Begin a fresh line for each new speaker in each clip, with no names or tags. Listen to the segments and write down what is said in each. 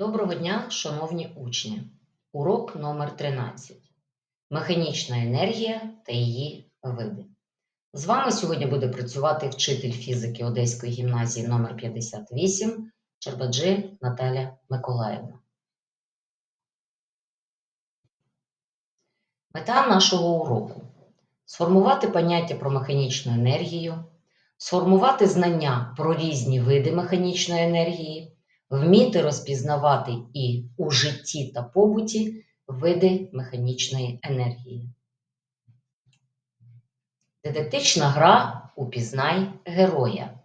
Доброго дня, шановні учні! Урок номер 13. Механічна енергія та її види. З вами сьогодні буде працювати вчитель фізики Одеської гімназії номер 58 Чербаджи Наталя Миколаївна. Мета нашого уроку сформувати поняття про механічну енергію, сформувати знання про різні види механічної енергії, вміти розпізнавати і у житті та побуті види механічної енергії. Дидактична гра Упізнай героя.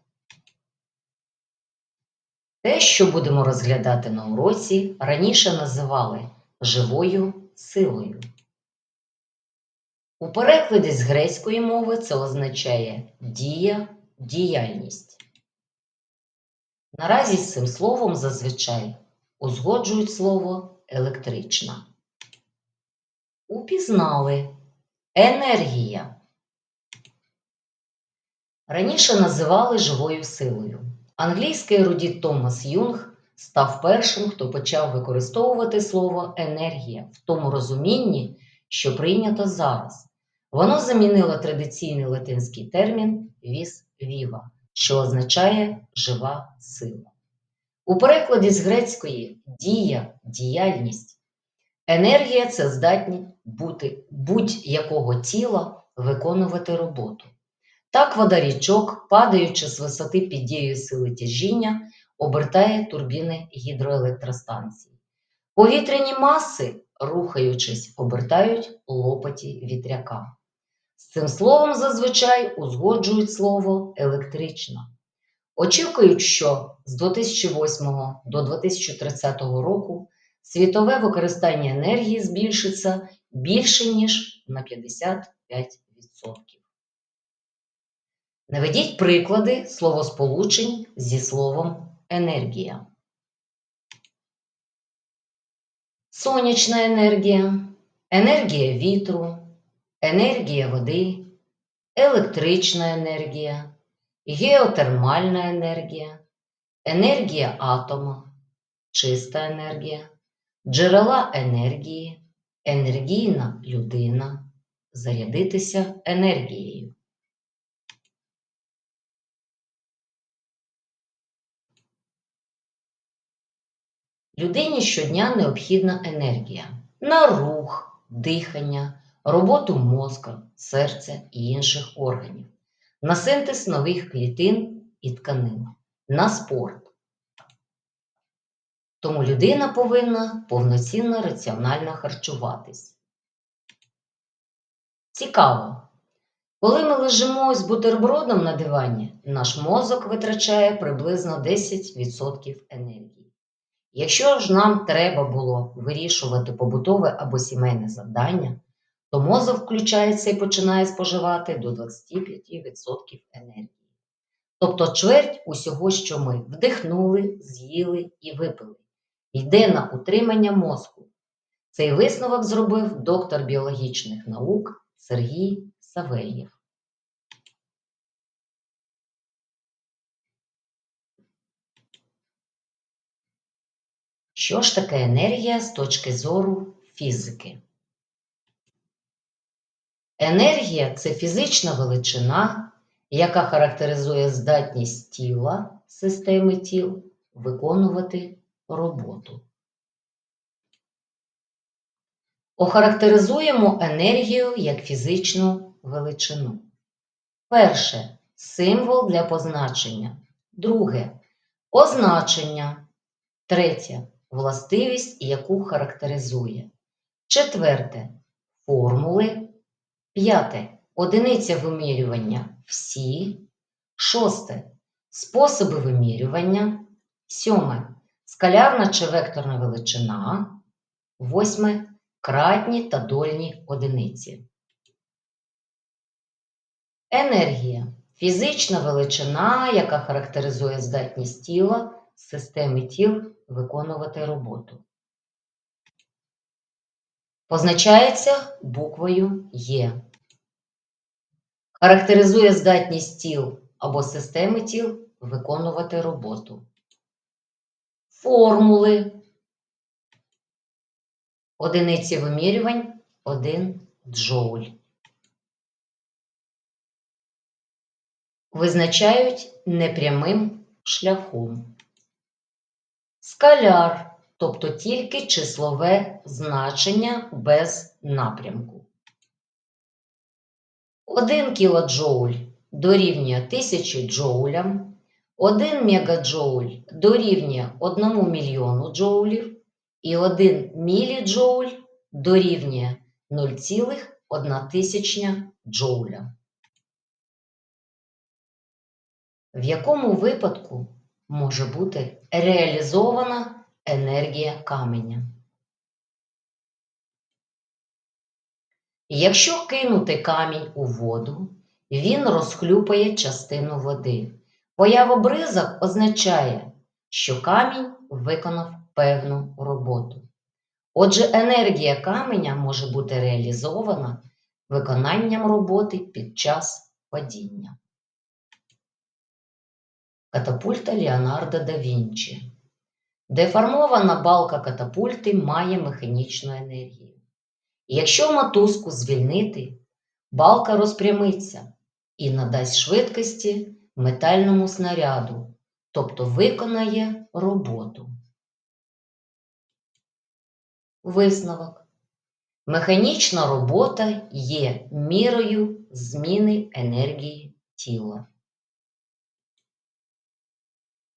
Те, що будемо розглядати на уроці, раніше називали живою силою. У перекладі з грецької мови це означає дія, діяльність. Наразі з цим словом зазвичай узгоджують слово електрична. Упізнали енергія. Раніше називали живою силою. Англійський ерудіт Томас Юнг став першим, хто почав використовувати слово енергія в тому розумінні, що прийнято зараз. Воно замінило традиційний латинський термін vis viva, що означає жива сила. У перекладі з грецької дія, діяльність. Енергія це здатність бути будь-якого тіла виконувати роботу. Так вода річок, падаючи з висоти під дією сили тяжіння, обертає турбіни гідроелектростанцій. Повітряні маси, рухаючись, обертають лопаті вітряка. З цим словом зазвичай узгоджують слово електрична. Очікують, що з 2008 до 2030 року світове використання енергії збільшиться більше, ніж на 55%. Наведіть приклади словосполучень зі словом енергія. Сонячна енергія, енергія вітру, енергія води, електрична енергія, геотермальна енергія, енергія атома, чиста енергія, джерела енергії, енергійна людина, зарядитися енергією. Людині щодня необхідна енергія на рух, дихання, роботу мозка, серця і інших органів, на синтез нових клітин і тканин, на спорт. Тому людина повинна повноцінно раціонально харчуватись. Цікаво. Коли ми лежимо з бутербродом на дивані, наш мозок витрачає приблизно 10% енергії. Якщо ж нам треба було вирішувати побутове або сімейне завдання, то мозок включається і починає споживати до 25% енергії. Тобто чверть усього, що ми вдихнули, з'їли і випили, йде на утримання мозку. Цей висновок зробив доктор біологічних наук Сергій Савельєв. Що ж таке енергія з точки зору фізики? Енергія це фізична величина, яка характеризує здатність тіла системи тіл виконувати роботу. Охарактеризуємо енергію як фізичну величину. Перше символ для позначення. Друге означення. Третє властивість, яку характеризує. Четверте формули. П'яте одиниця вимірювання всі. Шосте способи вимірювання. Сьоме скалярна чи векторна величина. Восьме кратні та дольні одиниці. Енергія фізична величина, яка характеризує здатність тіла системи тіл виконувати роботу. Позначається буквою Є. Характеризує здатність тіл або системи тіл виконувати роботу. Формули Одиниці вимірювань 1 джоуль. Визначають непрямим шляхом. Скаляр, тобто тільки числове значення без напрямку. 1 кілоджоуль дорівнює 1000 джоулям, 1 мегаджоуль дорівнює 1 мільйону джоулів і 1 міліджоуль дорівнює 0,1 джоуля. В якому випадку може бути реалізована енергія каменя? Якщо кинути камінь у воду, він розхлюпає частину води. Поява бризок означає, що камінь виконав певну роботу. Отже, енергія каменя може бути реалізована виконанням роботи під час падіння. Катапульта Леонардо да Вінчі. Деформована балка катапульти має механічну енергію. Якщо мотузку звільнити, балка розпрямиться і надасть швидкості метальному снаряду, тобто виконає роботу. Висновок. Механічна робота є мірою зміни енергії тіла.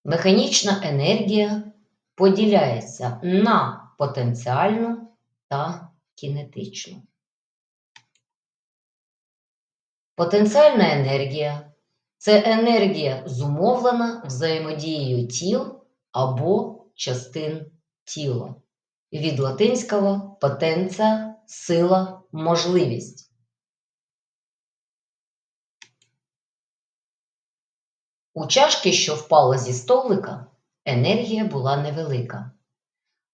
Механічна енергія поділяється на потенціальну та кінетичну. Потенціальна енергія це енергія зумовлена взаємодією тіл або частин тіла. Від латинського потенція, сила, можливість. У чашки, що впала зі столика, енергія була невелика.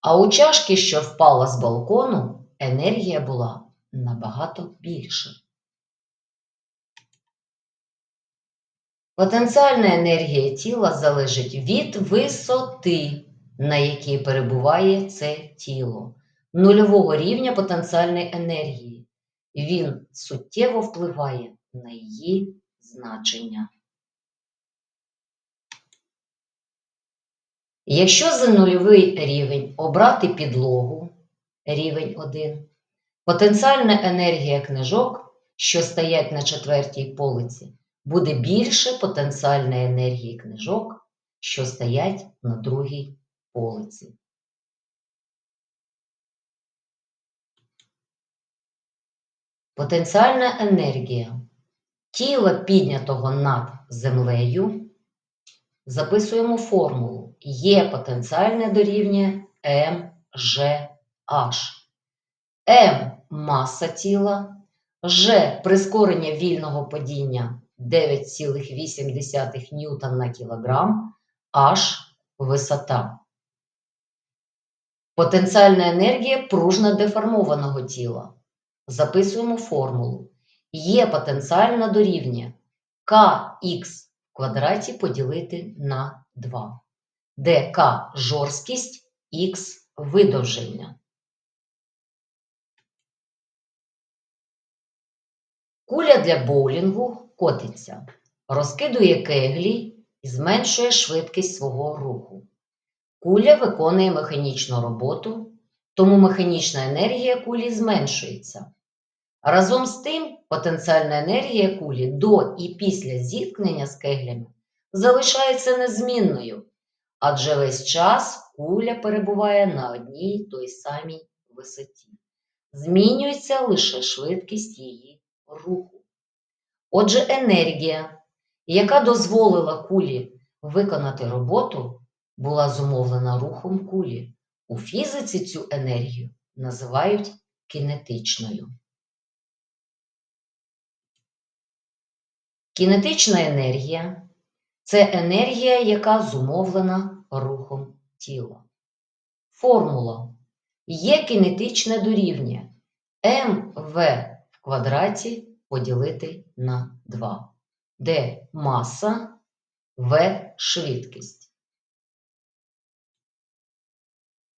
А у чашки, що впала з балкону, енергія була набагато більша. Потенціальна енергія тіла залежить від висоти, на якій перебуває це тіло, нульового рівня потенціальної енергії. Він суттєво впливає на її значення. Якщо за нульовий рівень обрати підлогу рівень 1, потенціальна енергія книжок, що стоять на четвертій полиці, буде більше потенціальної енергії книжок, що стоять на другій полиці. Потенціальна енергія тіла піднятого над землею. Записуємо формулу Є потенціальне дорівнює МЖH. М маса тіла, Ж прискорення вільного падіння 9,8 ньютон на кілограм, H висота. Потенціальна енергія пружно деформованого тіла. Записуємо формулу. Є потенціальна дорівнює Kx в квадраті поділити на 2, де К жорсткість, Х видовження. Куля для боулінгу котиться, розкидує кеглі і зменшує швидкість свого руху. Куля виконує механічну роботу, тому механічна енергія кулі зменшується. Разом з тим, потенціальна енергія кулі до і після зіткнення з кеглями залишається незмінною, адже весь час куля перебуває на одній той самій висоті. Змінюється лише швидкість її руху. Отже, енергія, яка дозволила кулі виконати роботу, була зумовлена рухом кулі. У фізиці цю енергію називають кінетичною. Кінетична енергія це енергія, яка зумовлена рухом тіла. Формула є кінетичне дорівнює МВ в квадраті поділити на 2, де маса В швидкість.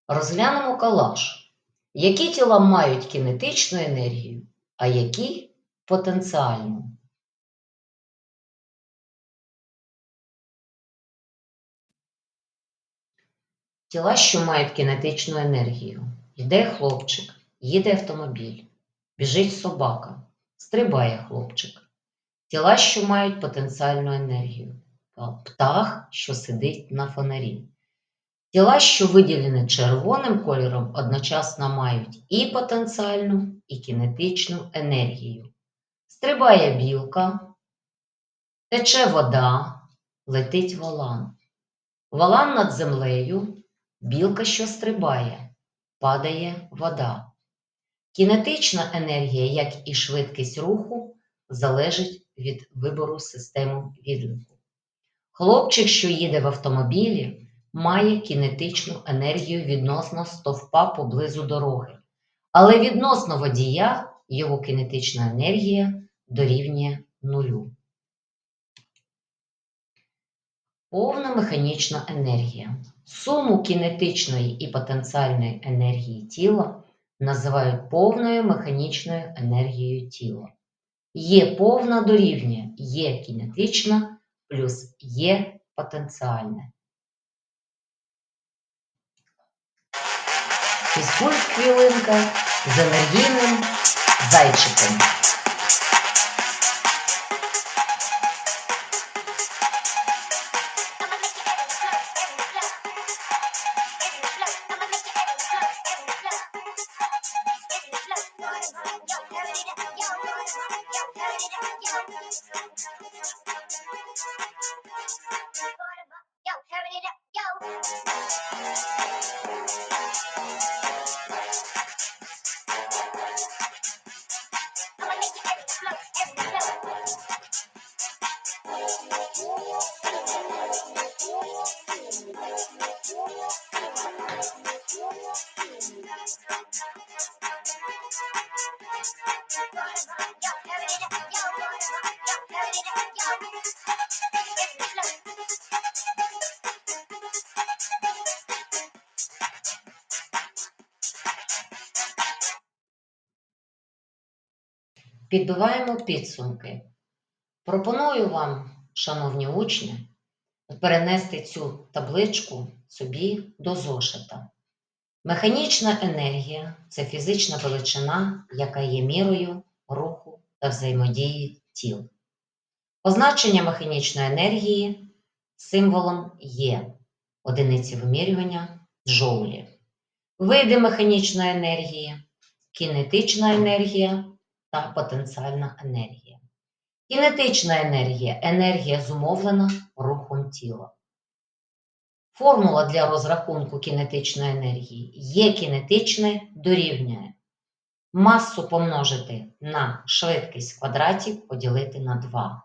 Розглянемо калаш. Які тіла мають кінетичну енергію, а які потенціальну? Тіла, що мають кінетичну енергію. Йде хлопчик, їде автомобіль, біжить собака, стрибає хлопчик. Тіла, що мають потенціальну енергію. Птах, що сидить на фонарі. Тіла, що виділені червоним кольором, одночасно мають і потенціальну, і кінетичну енергію. Стрибає білка, тече вода, летить волан. Волан над землею, білка, що стрибає, падає вода. Кінетична енергія, як і швидкість руху, залежить від вибору системи відліку. Хлопчик, що їде в автомобілі, має кінетичну енергію відносно стовпа поблизу дороги, але відносно водія його кінетична енергія дорівнює нулю. Повна механічна енергія. Суму кінетичної і потенціальної енергії тіла називають повною механічною енергією тіла. Є повна дорівнює є кінетична плюс є потенціальне. Фізкульт хвилинка з енергійним зайчиком. Підбиваємо підсумки. Пропоную вам, шановні учні, перенести цю табличку собі до зошита. Механічна енергія це фізична величина, яка є мірою руху та взаємодії тіл. Позначення механічної енергії символом є одиниці вимірювання джоулі. Види механічної енергії, кінетична енергія та потенціальна енергія. Кінетична енергія енергія зумовлена рухом тіла. Формула для розрахунку кінетичної енергії є кінетичне дорівнює. Масу помножити на швидкість в квадраті поділити на 2.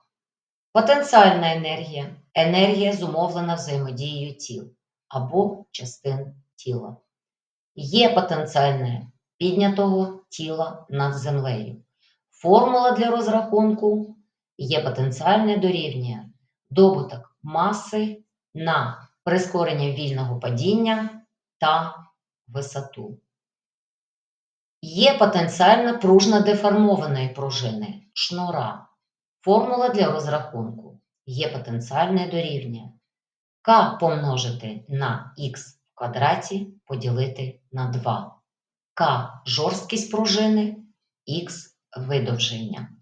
Потенціальна енергія енергія зумовлена взаємодією тіл або частин тіла. Є потенціальне піднятого тіла над землею. Формула для розрахунку є потенціальне дорівнює добуток маси на прискорення вільного падіння та висоту. Є потенціальна пружна деформованої пружини шнура. Формула для розрахунку є потенціальне дорівнює К помножити на х в квадраті поділити на 2. К жорсткість пружини, х видовження.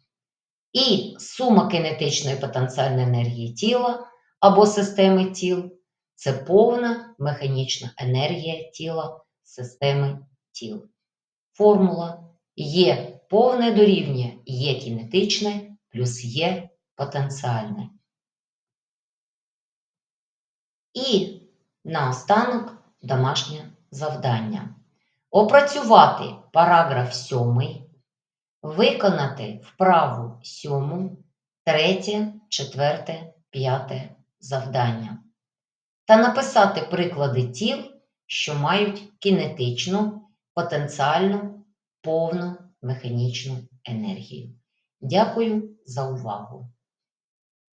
І сума кинетичної потенціальної енергії тіла або системи тіл це повна механічна енергія тіла системи тіл. Формула є повне дорівнює є кінетичне плюс є потенціальне. І наостанок домашнє завдання. Опрацювати параграф 7 Виконати вправу сьому, третє, четверте, п'яте завдання та написати приклади тіл, що мають кінетичну, потенціальну, повну механічну енергію. Дякую за увагу!